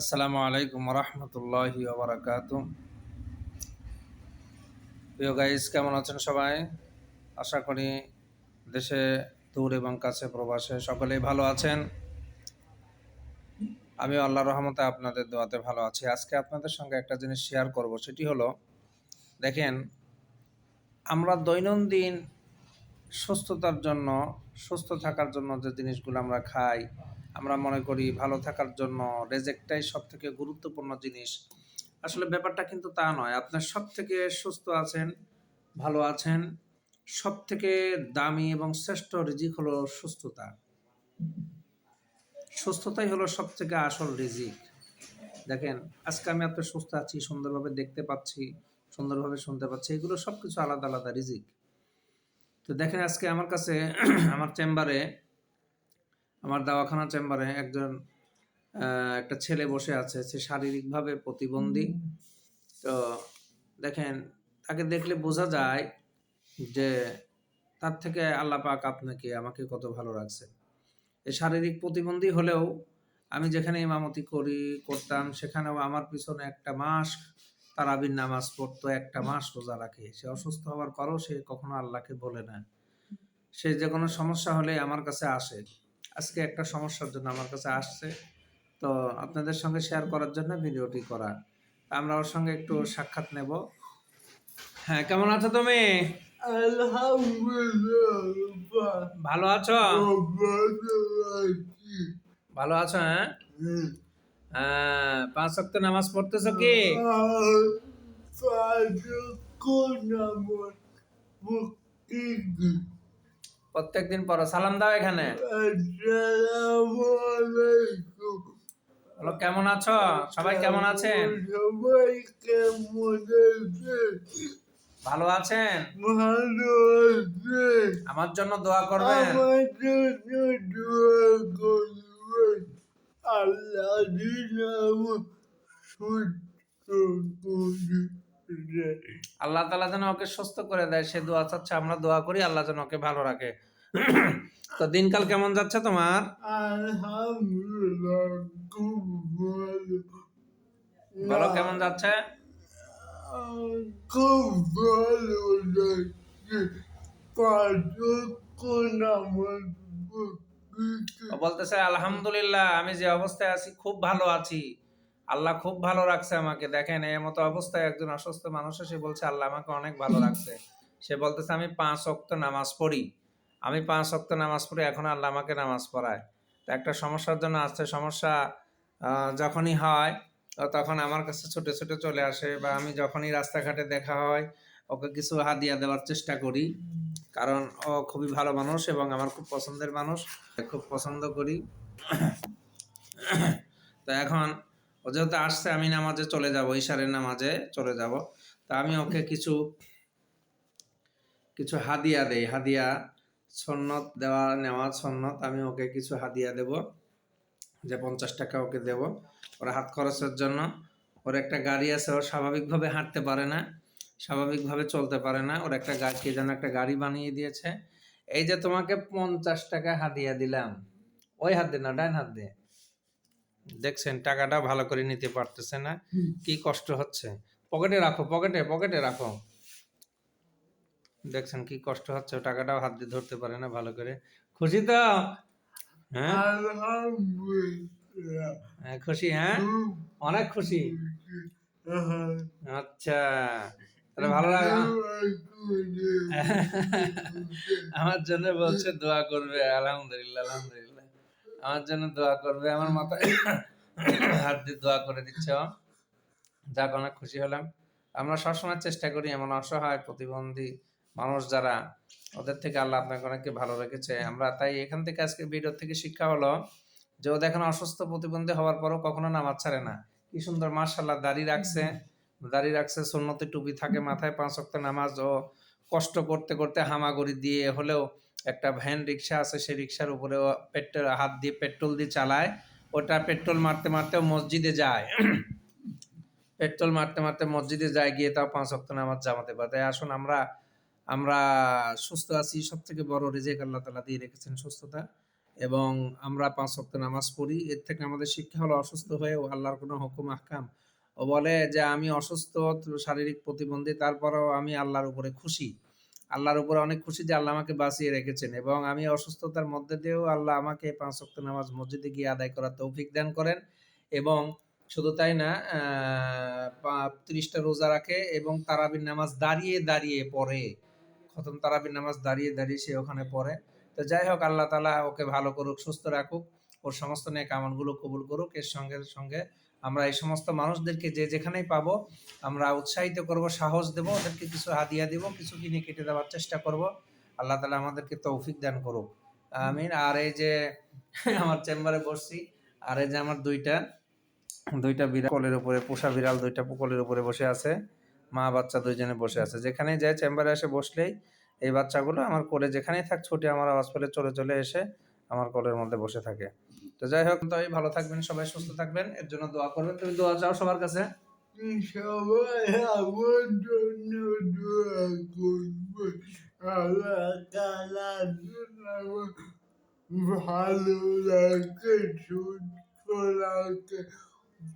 আসসালামু আলাইকুম রহমতুল্লাহি ওবরাকাত। প্রিয় গাইস কেমন আছেন সবাই? আশা করি দেশে দূর এবং কাছে প্রবাসে সকলেই ভালো আছেন। আমি আল্লাহ রহমতে আপনাদের দোয়াতে ভালো আছি। আজকে আপনাদের সঙ্গে একটা জিনিস শেয়ার করব, সেটি হলো, দেখেন, আমরা দৈনন্দিন সুস্থতার জন্য, সুস্থ থাকার জন্য যে জিনিসগুলো আমরা খাই আমরা মনে করি ভালো থাকার জন্য রেজেক্টটাই সব থেকে গুরুত্বপূর্ণ জিনিস। আসলে ব্যাপারটা কিন্তু তা নয়। আপনার সব থেকে সুস্থ আছেন, ভালো আছেন সব থেকে দামি এবং শ্রেষ্ঠ রিজিক হলো সুস্থতা। সুস্থতাই হলো সব থেকে আসল রিজিক। দেখেন, আজকে আমি আপনার সুস্থ আছি, সুন্দরভাবে দেখতে পাচ্ছি, সুন্দরভাবে শুনতে পাচ্ছি, এগুলো সব কিছু আলাদা আলাদা রিজিক। তো দেখেন, আজকে আমার কাছে, আমার চেম্বারে আমার দাওয়াখানা চেম্বারে একজন একটা ছেলে বসে আছে। সে শারীরিকভাবে প্রতিবন্ধী। তো দেখেন তাকে দেখলে বোঝা যায় যে তার থেকে আল্লাহ পাক আপনাকে আমাকে কত ভালো রাখছে এই শারীরিক প্রতিবন্ধী হলেও আমি যেখানে ইমামতি করি করতাম সেখানেও আমার পিছনে একটা মাস তারাবির নামাজ পড়তো একটা মাস রোজা রাখে। সে অসুস্থ হওয়ার পরও সে কখনো আল্লাহকে বলে না। সে যে কোনো সমস্যা হলে আমার কাছে আসে। আজকে একটা সমস্যার জন্য আমার কাছে আসছে। তো আপনাদের সঙ্গে শেয়ার করার জন্য ভিডিওটি করা আমরা ওর সঙ্গে একটু সাক্ষাৎ নেব। হ্যাঁ কেমন আছো তুমি? ভালো আছো? ভালো আছো হ্যাঁ? হ্যাঁ, পাঁচ ওয়াক্ত নামাজ পড়তেছো কি? প্রত্যেকদিন পড়ো। সালাম দাও এখানে। বলো কেমন আছো? সবাই কেমন আছেন? সবাই কেমন আছে ভালো আছেন? ভালো আছে আমার জন্য দোয়া করবেন। আমার জন্য দোয়া করবেন। আল্লাহ দিন সুস্থ করে। আল্লাহ তালা যেন ওকে সুস্থ করে দেয় সে দোয়া চাচ্ছে আমরা দোয়া করি আল্লাহ যেন ওকে ভালো রাখে। তো দিনকাল কেমন যাচ্ছে তোমার? ভালো বলো কেমন যাচ্ছে? খুব ভালো ও বলতেছে আলহামদুলিল্লাহ আমি যে অবস্থায় আছি খুব ভালো আছি। আল্লাহ খুব ভালো রাখছে আমাকে। দেখেন, এই মতো অবস্থায় একজন অসুস্থ মানুষ সে বলছে, আল্লাহ আমাকে অনেক ভালো রাখছে। সে বলতেছে, আমি পাঁচ অক্ত নামাজ পড়ি। আমি পাঁচ অক্ত নামাজ পড়ি এখন আল্লাহ আমাকে নামাজ পড়ায়। তো একটা সমস্যার জন্য আসছে। সমস্যা যখনই হয় তখন আমার কাছে ছুটে ছুটে চলে আসে বা আমি যখনই রাস্তাঘাটে দেখা হয়, ওকে কিছু হাদিয়া দেওয়ার চেষ্টা করি। কারণ ও খুবই ভালো মানুষ এবং আমার খুব পছন্দের মানুষ। খুব পছন্দ করি। তো এখন ও যেহেতু আসছে, আমি নামাজে চলে যাব ইশারের নামাজে চলে যাব। তা আমি ওকে কিছু কিছু হাদিয়া দেই। হাদিয়া সন্নত দেওয়া, নেওয়া সন্নত আমি ওকে কিছু হাদিয়া দেব, যে পঞ্চাশ টাকা ওকে দেব। ওর হাত খরচের জন্য, ওর একটা গাড়ি আছে, ও স্বাভাবিকভাবে হাঁটতে পারে না, স্বাভাবিকভাবে চলতে পারে না। ওর একটা গাড়ি যেন একটা গাড়ি বানিয়ে দিয়েছে। এই যে তোমাকে পঞ্চাশ টাকা হাদিয়া দিলাম, ওই হাত দে না, ডান হাত দে। দেখছেন টাকাটা ভালো করে নিতে পারতেছে না। কি কষ্ট হচ্ছে? পকেটে রাখো পকেটে পকেটে রাখো। দেখছেন কি কষ্ট হচ্ছে টাকাটাও হাত দিয়ে ধরতে পারে না ভালো করে। খুশি তো হ্যাঁ? হ্যাঁ, খুশি হ্যাঁ? অনেক খুশি। আচ্ছা তাহলে ভালো লাগে আমার জন্য বলছে দোয়া করবে আলহামদুলিল্লাহ আলহামদুলিল্লাহ। আমার জন্য দোয়া করবে, আমার মাথায় হাত দিয়ে দোয়া করে দিচ্ছ যাক অনেক খুশি হলাম। আমরা সবসময় চেষ্টা করি এমন অসহায় প্রতিবন্ধী মানুষ যারা ওদের থেকে আল্লাহ আপনাকে অনেককে ভালো রেখেছে। আমরা তাই এখান থেকে আজকে ভিডিও থেকে শিক্ষা হলো যে ও দেখেন অসুস্থ প্রতিবন্ধী হওয়ার পরও কখনো নামাজ ছাড়ে না। কি সুন্দর মার্শাল্লাহ দাড়ি রাখছে। দাড়ি রাখছে, সুন্নতি টুপি থাকে, মাথায় পাঁচ ওয়াক্ত নামাজ ও কষ্ট করতে করতে হামাগুড়ি দিয়ে হলেও একটা ভ্যান রিক্সা আছে, সেই রিক্সার উপরে পেট্রোল, হাত দিয়ে পেট্রোল দিয়ে চালায়। ওটা পেট্রোল মারতে মারতে মসজিদে যায়। পেট্রোল মারতে মারতে মসজিদে যায়, গিয়ে তাও পাঁচ ওয়াক্ত নামাজ জামাতে পারে। তাই আসুন আমরা আমরা সুস্থ আছি সব থেকে বড় রেজেক আল্লাহ তালা দিয়ে রেখেছেন সুস্থতা। এবং আমরা পাঁচ ওয়াক্ত নামাজ পড়ি। এর থেকে আমাদের শিক্ষা হলো অসুস্থ হয়েও আল্লাহর কোনো হুকুম, আহকাম ও বলে যে, আমি অসুস্থ শারীরিক প্রতিবন্ধী, তারপরেও আমি আল্লাহর উপরে খুশি। আল্লাহর উপরে অনেক খুশি যে, আল্লাহ আমাকে বাঁচিয়ে রেখেছেন এবং আমি অসুস্থতার মধ্যে দিয়েও আল্লাহ আমাকে পাঁচ ওয়াক্ত নামাজ মসজিদে গিয়ে আদায় করার তৌফিক দান করেন এবং শুধু তাই না তিরিশটা রোজা রাখে এবং তারাবির নামাজ দাঁড়িয়ে দাঁড়িয়ে পড়ে। খতম তারাবির নামাজ দাঁড়িয়ে দাঁড়িয়ে সে ওখানে পড়ে। তো যাই হোক, আল্লাহ তালা ওকে ভালো করুক, সুস্থ রাখুক। ওর সমস্ত নেক আমলগুলো কবুল করুক। এর সঙ্গে সঙ্গে আমরা এই সমস্ত মানুষদেরকে যে যেখানেই পাবো, আমরা উৎসাহিত করব, সাহস দেব, ওদেরকে কিছু হাদিয়া দিব, কিছু কিনে কেটে দেওয়ার চেষ্টা করব। আল্লাহ তালা আমাদেরকে তৌফিক দান করুক। আমিন। আর এই যে আমার চেম্বারে বসছি, আর এই যে আমার দুইটা দুইটা বিড়াল কোলের উপরে, পোষা বিড়াল দুইটা কোলের উপরে বসে আছে, মা বাচ্চা দুইজনে বসে আছে। যেখানে যায় চেম্বারে এসে বসলেই এই বাচ্চাগুলো আমার কোলে যেখানেই থাক ছুটে আমার আওয়াজ পেলে চলে চলে এসে আমার কলের মধ্যে বসে থাকে। তো যাই হোক, তাই ভালো থাকবেন, সবাই সুস্থ থাকবেন। এর জন্য দোয়া করবেন। তুমি দোয়া চাও সবার কাছে? সবাই আমার জন্য দোয়া করবে আল্লাহ তাআলা ভালো লাগে সুস্থ লাগে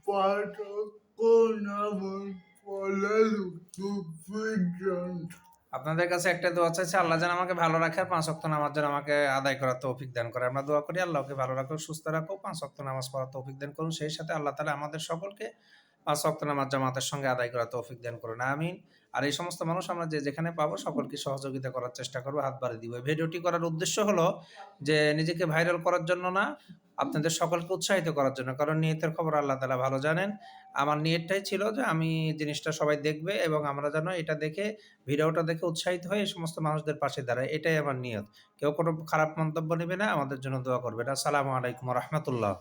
পাঠক নামাজ পড়ার সুপ্রয়োজন আপনাদের কাছে একটা দোয়া চাইছে, আল্লাহ যেন আমাকে ভালো রাখে আর পাঁচ অক্ত নামাজ যেন আমাকে আদায় করার তৌফিক দান করে। আমরা দোয়া করি, আল্লাহকে ভালো রাখুক, সুস্থ রাখুক, পাঁচ অক্ত নামাজ পড়ার তৌফিক দান করুন। সেই সাথে আল্লাহ তালা আমাদের সকলকে পাঁচ অক্ত নামাজ জামাতের সঙ্গে আদায় করার তৌফিক দান করুন। আমিন। আর এই সমস্ত মানুষ আমরা যে যেখানে পাবো, সকলকে সহযোগিতা করার চেষ্টা করব, হাত বাড়িয়ে দিব। ভিডিওটি করার উদ্দেশ্য হলো যে নিজেকে ভাইরাল করার জন্য না, আপনাদের সকলকে উৎসাহিত করার জন্য। কারণ নিয়তের খবর আল্লাহ তালা ভালো জানেন। আমার নিয়তটাই ছিল যে আমি জিনিসটা সবাই দেখবে এবং আমরা যেন এটা দেখে, ভিডিওটা দেখে উৎসাহিত হয়ে এই সমস্ত মানুষদের পাশে দাঁড়ায় এটাই আমার নিয়ত। কেউ কোনো খারাপ মন্তব্য নেবে না, আমাদের জন্য দোয়া করবে আসসালামু আলাইকুম রহমতুল্লাহ।